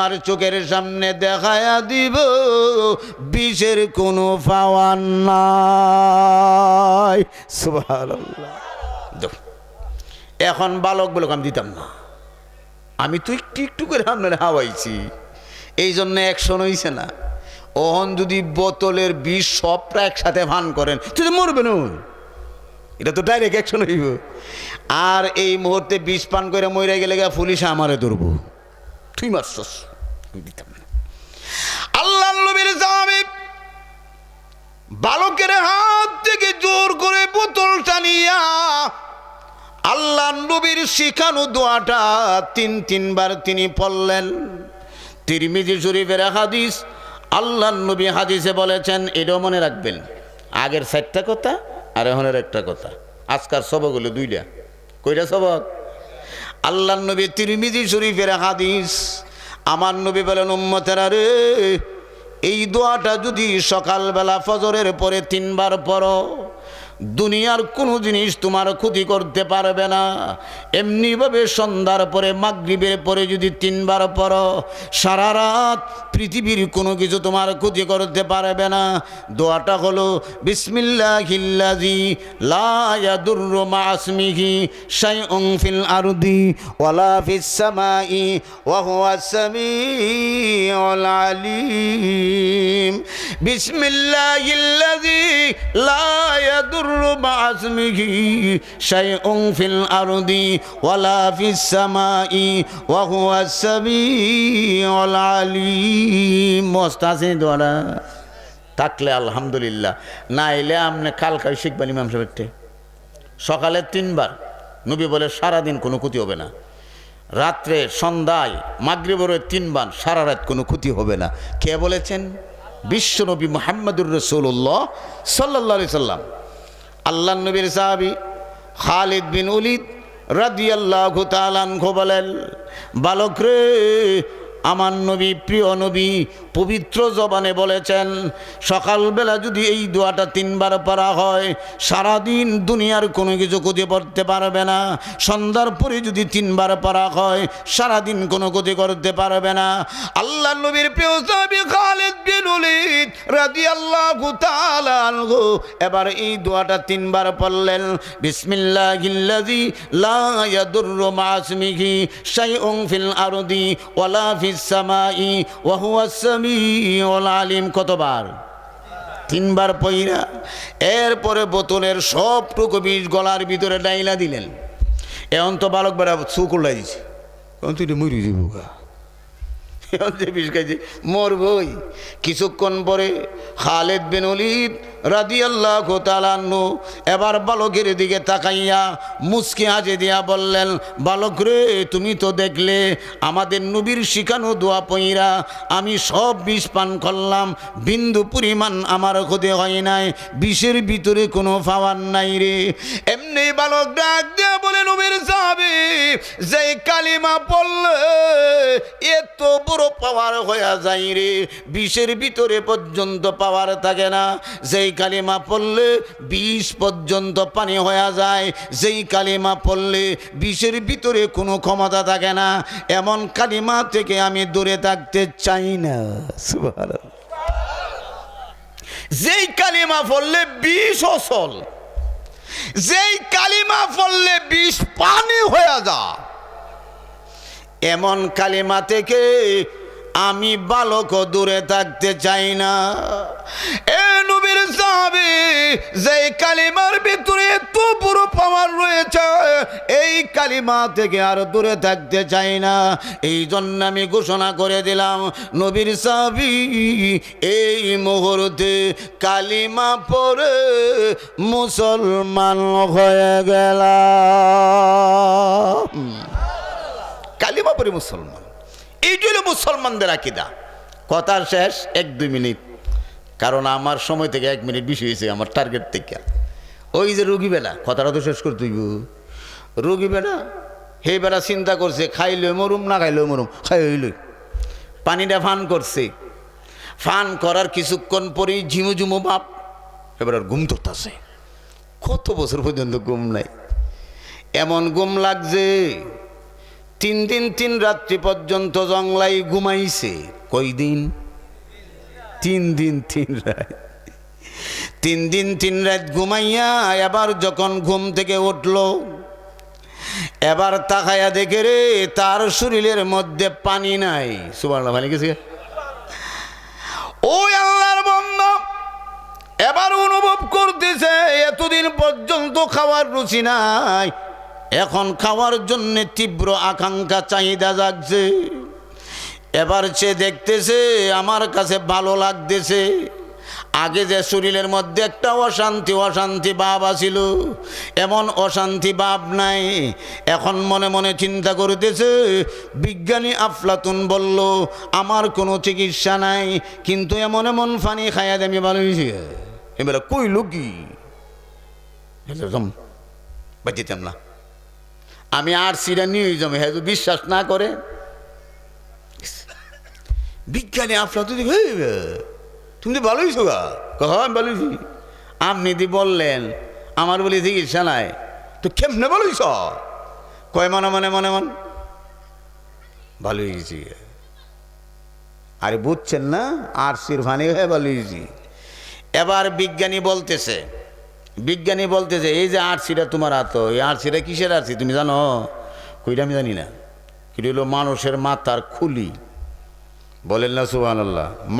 আমার চোখের সামনে দেখায়া দিব, বিষের কোনো পাওয়ার নাই। এখন বালক বলে আমি দিতাম না। আমি তো একটু একটু করে আপনার হাওয়াইছি। এই জন্য অ্যাকশন হইছে না। ওহন যদি বোতলের বিষ সবটা একসাথে ভান করেন, তুই মরবে না। এটা তো ডাইরেক্ট অ্যাকশন হইব। আর এই মুহূর্তে বিষ পান করে মরে গেলে গা পুলিশ আমারে ধরবো। তুই মারছস। দিতাম না। আল্লাহ নবীর সাহাবী বালকের হাত থেকে জোর করে বোতল টানিয়া আল্লাহ নবীর শিখানো দোয়াটা তিন, তিনবার তিনি পড়লেন। তিরমিজি শরীফের হাদিস আল্লাহ নবী হাদিসে বলেছেন, এটাও মনে রাখবেন, আগের চারটা কথা আর এখনের একটা কথা। আজকার সবক হলো দুইটা। কইটা সবক? আল্লাহ নবী তিরমিজি শরীফের হাদিস। আমার নবী বলেন, উম্মতেরা রে, এই দোয়াটা যদি সকালবেলা ফজরের পরে তিনবার পড়ো দুনিয়ার কোনো জিনিস তোমার ক্ষতি করতে পারবে না। এমনিভাবে সন্ধ্যার পরে, মাগরিবের পরে যদি তিনবার পড়ো, সারা রাত পৃথিবীর কোনো কিছু তোমার ক্ষতি করতে পারবে না। দোয়াটা হলো, বিসমিল্লাহিল্লাজি, লা ইয়াদুররু মা আসমিহি শাইউন ফিল আরদি ওয়ালা ফিস সামাই ওয়া হুয়াস সামিউল আলিম। বিসমিল্লাহিল্লাজি, লা ইয়াদুররু ফিল আরদি থাকলে আলহামদুলিল্লাহ, না এলে আপনি কালকাই শিখবেন ইমাম সাহেবটি সকালে তিনবার। নবী বলে সারাদিন কোনো ক্ষতি হবে না। রাত্রে, সন্ধ্যায়, মাগরিবরে তিনবার সারা রাত কোনো ক্ষতি হবে না। কে বলেছেন? বিশ্বনবী মোহাম্মদুর রসুল্লাহ সাল্লাহ সাল্লাম। আল্লাহ নবীর সাহাবি খালিদ বিন উলিদ রাদিয়াল্লাহু তাআলা বলেন বালক রে আমার নবী, প্রিয় নবী, পবিত্র জবানে বলেছেন, সকালবেলা যদি এই দোয়াটা তিনবার পড়া হয়, সারাদিন দুনিয়ার কোনো কিছু ক্ষতি করতে পারবে না। সন্ধ্যার পরে যদি তিনবার পড়া হয়, সারাদিন কোনো ক্ষতি করতে পারবে না। আল্লাহ নবীর প্রিয় সাহাবী খালিদ বিন ওলীদ রাদিয়াল্লাহু তাআলা আনহু এবার এই দোয়াটা তিনবার পড়লেন। বিসমিল্লাহিল্লাযী লা ইয়াদুররু মা ইসমিহি শাইউন ফিল আরদি ওয়ালা ফিস সামাই ওয়া হুয়াস সামিউল আলিম কতবার? তিনবার পইরা এরপরে বোতলের সবটুকু বীজ গলার ভিতরে ডাইলা দিলেন। এখন তো বালক বেড়া চুকুলাই দিছে তুই মরি দিব যে বিষ কিছুক্ষণ পরে খালেদ বিন অলিদ রাদি আল্লাহ তালান্ন এবার বালকের দিকে তাকাইয়া মুসকে হাজে দিয়া বললেন, বালক রে, তুমি তো দেখলে আমাদের নবীর শিখানো দোয়া পইরা আমি সব বিষ পান করলাম। বিন্দু পরিমাণ আমার ক্ষতি হয় নাই, বিষের ভিতরে কোনো পাওয়ার নাই রে। এমনি বালক ডাক দিয়া নবীর সাহাবি যে কালিমা পড়লে এত বড় পাওয়ার হয়ে যায় রে। বিষের ভিতরে পর্যন্ত পাওয়ার থাকে না। যেই কালিমা পড়লে বিষ পর্যন্ত পানি হয়ে যায়। যেই কালিমা পড়লে বিষের ভিতরে কোনো ক্ষমতা থাকে না। এমন কালিমা থেকে আমি দূরে থাকতে চাই না। যেই কালিমা পড়লে বিষ অসল। যেই কালিমা পড়লে বিষ পানি হয়ে যা এমন কালিমা থেকে আমি বালক দূরে থাকতে চাই না। এ সাহাবি যে কালিমার ভিতরে এত বড় পাওয়ার রয়েছে, এই কালিমা থেকে আর দূরে থাকতে চাই না। এই জন্য আমি ঘোষণা করে দিলাম, নবীর সাহাবি এই মুহূর্তে কালিমা পরে মুসলমান হয়ে গেলাম। কালিমা পরে মুসলমান। এইটি হলো মুসলমানদের আকিদা। কথা শেষ, এক দুই মিনিট। কারণ আমার সময় থেকে এক মিনিট বেশি হয়েছে আমার টার্গেট থেকে। ওই যে রুগী বেলা, কথাটা তো শেষ করে হইব রুগী বেলা সেই বেলা চিন্তা করছে খাই খাইলে মরুম, না খাইলে মরুম? খাই হইল। পানিটা ফান করছে। ফান করার কিছুক্ষণ পরেই ঝিমু ঝুমু বাপ, এবার আর ঘুম ধরতেছে। কত বছর পর্যন্ত ঘুম নাই। এমন ঘুম লাগছে, তিন দিন, তিন রাত্রি পর্যন্ত জংলাই ঘুমাইছে। কই দিন তিন দিন তিন রাত। তিন দিন তিন রাত ঘুমাইয়া এবার যখন ঘুম থেকে উঠল, এবার তাকায়া দেখে রে, তার শরীরের মধ্যে পানি নাই। সুবাহ পানি গেছে ওই আল্লাহর বন্ধ এবার অনুভব করতেছে, এতদিন পর্যন্ত খাওয়ার রুচি নাই, এখন খাওয়ার জন্য তীব্র আকাঙ্ক্ষা, চাহিদা জাগছে। এবার সে দেখতেছে, আমার কাছে ভালো লাগতেছে। আগে যে শরীরের মধ্যে একটা অশান্তি অশান্তি ভাব আছিল, এমন অশান্তি ভাব নাই। এখন মনে মনে চিন্তা করতেছে, বিজ্ঞানী আফলাতুন বলল, আমার কোনো চিকিৎসা নাই, কিন্তু এমন এমন ফানি খাইয়া দিয়ে আমি ভালো হয়েছি এবারে কইল কি বাঁচিতাম না। আমি আর সিরা নিয়ে যাব হ্যাঁ বিশ্বাস না করে বিজ্ঞানী আপনার তো তুমি তো ভালোই গা। কহ, আমি ভালো আপনি দি বললেন, আমার বলি চিকিৎসা নাই, তো কেমনে ভালোইছ কয়, মনে মনে মনে, মন। ভালো হয়েছি আরে বুঝছেন না, আর সিরফানি হয়ে ভালো হয়েছি এবার বিজ্ঞানী বলতেছে বিজ্ঞানী বলতেছে, এই যে আরসিটা তোমার হাত, এই আরসিটা কিসের আরসি তুমি জানো? কইটা আমি জানি না। কিটা হলো মানুষের মাথার খুলি। বলেন না সুবাহ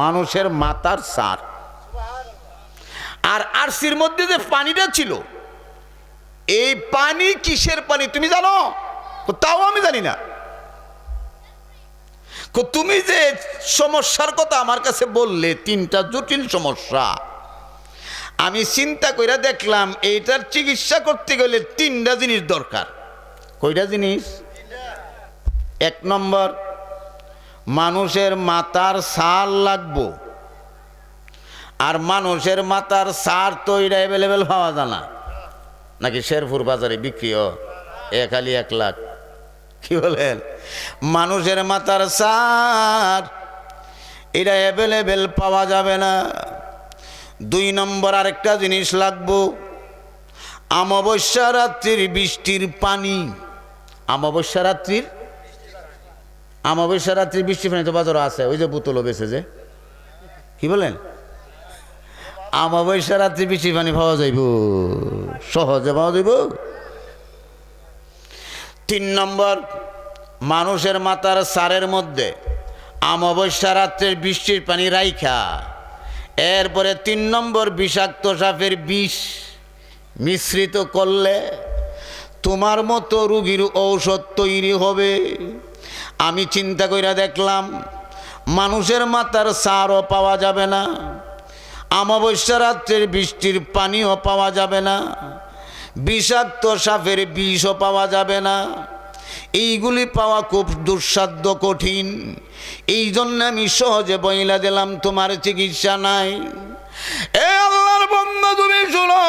মানুষের মাথার সার। আর আরসির মধ্যে যে পানিটা ছিল, এই পানি কিসের পানি? তুমি জানো? তাও আমি জানি না। তুমি যে সমস্যার কথা আমার কাছে বললে, তিনটা জটিল সমস্যা। আমি চিন্তা কইরা দেখলাম, এইটার চিকিৎসা করতে গেলে তিনটা জিনিস দরকার। কয়টা জিনিস? এক নম্বর মানুষের মাথার সার লাগবো। আর মানুষের মাথার সার তো এটা অ্যাভেলেবেল পাওয়া যায় না। নাকি শেরপুর বাজারে বিক্রি হ এ খালি এক লাখ। কি বলেন? মানুষের মাথার সার এটা অ্যাভেলেবেল পাওয়া যাবে না। দুই নম্বর আরেকটা জিনিস লাগবো। অমাবস্যা রাত্রির বৃষ্টির পানি। অমাবস্যা রাত্রির অমাবস্যা রাত্রি বৃষ্টির পানি তো বাজারও আছে। ওই যে বোতলও বেছে যে। কি বলেন? আমাবস্যা রাত্রি বৃষ্টির পানি পাওয়া যাইব। সহজে পাওয়া যাইব। তিন নম্বর, মানুষের মাথার সারের মধ্যে আমাবস্যা রাত্রের বৃষ্টির পানি রাইখা। এরপরে তিন নম্বর, বিষাক্ত সাপের বিষ মিশ্রিত করলে তোমার মতো রুগীর ঔষধ তৈরি হবে। আমি চিন্তা কইরা দেখলাম, মানুষের মাথার সারও পাওয়া যাবে না, অমাবস্যা রাত্রের বৃষ্টির পানিও পাওয়া যাবে না, বিষাক্ত সাপের বিষও পাওয়া যাবে না। এইগুলি পাওয়া খুব দুঃসাধ্য কঠিন। এই জন্য আমি সহজে বইলা দিলাম, তোমার চিকিৎসা নাই। এ আল্লাহর বন্ধু, তুমি শুনো